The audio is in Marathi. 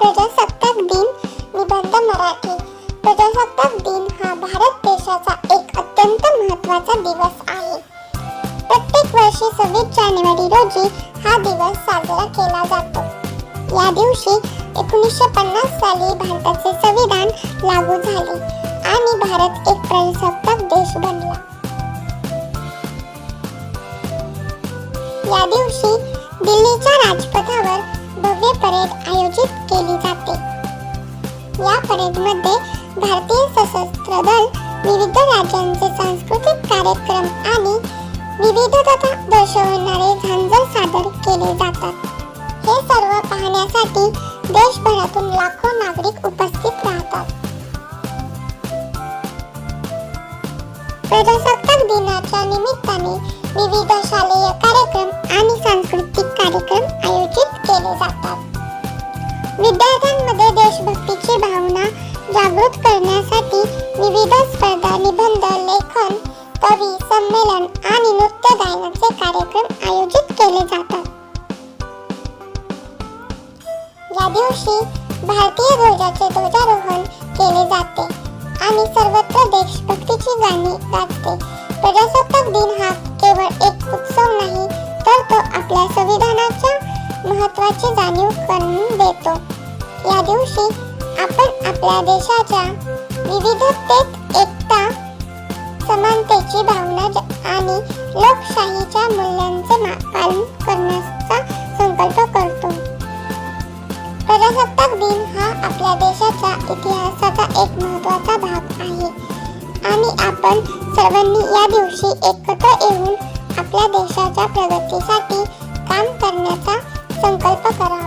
प्रजासत्ताक दिन निबंध मराठी. प्रजासत्ताक दिन हा भारत देशाचा एक अत्यंत महत्त्वाचा दिवस आहे. प्रत्येक वर्षी सव्वीस जानेवारी रोजी हा दिवस साजरा केला जातो. या दिवशी एकोणीसशे पन्नास साली भारताचे संविधान लागू झाले आणि भारत एक प्रजासत्ताक देश बनला. या दिवशी दिल्लीच्या राजपथावर भव्य परेड आयोजित केली जाते. या परेडमध्ये भारतीय सशस्त्र दल विविध राज्यांचे सांस्कृतिक कार्यक्रम आणि विविधता दर्शवणारे झांजर सादर केले जातात. हे सर्व पाहण्यासाठी देशभरातून लाखो नागरिक उपस्थित राहतात. प्रजासत्ताक दिनाच्या निमित्ताने विविध शालेय कार्यक्रम आणि सांस्कृतिक कार्यक्रम विद्यार्थ्यांमध्ये देशभक्तीची भावना जागृत करण्यासाठी विविध स्पर्धा निबंध लेखन कवी संमेलन आणि नृत्य गायनाचे कार्यक्रम आयोजित केले जातात. या दिवशी भारतीय ध्वजाचे ध्वजारोहण केले जाते आणि सर्वत्र देशभक्तीची गाणी गाजते. प्रजासत्ताक दिन हा केवळ एक उत्सव नाही तर तो आपल्या संविधानाच्या महत्वाची जाणीव करून देतो. या दिवशी आपण आपल्या देशाच्या विविधतेत एकता समानतेची भावना आणि लोकशाहीच्या मूल्यांचे पालन करण्याचा संकल्प करतो. प्रजासत्ताक दिन हा आपल्या देशाच्या इतिहासाचा एक महत्त्वाचा भाग आहे. आणि आपण सर्वांनी या दिवशी एकत्र येऊन आपल्या देशाच्या प्रगतीसाठी काम करण्याचा संकल्प करा.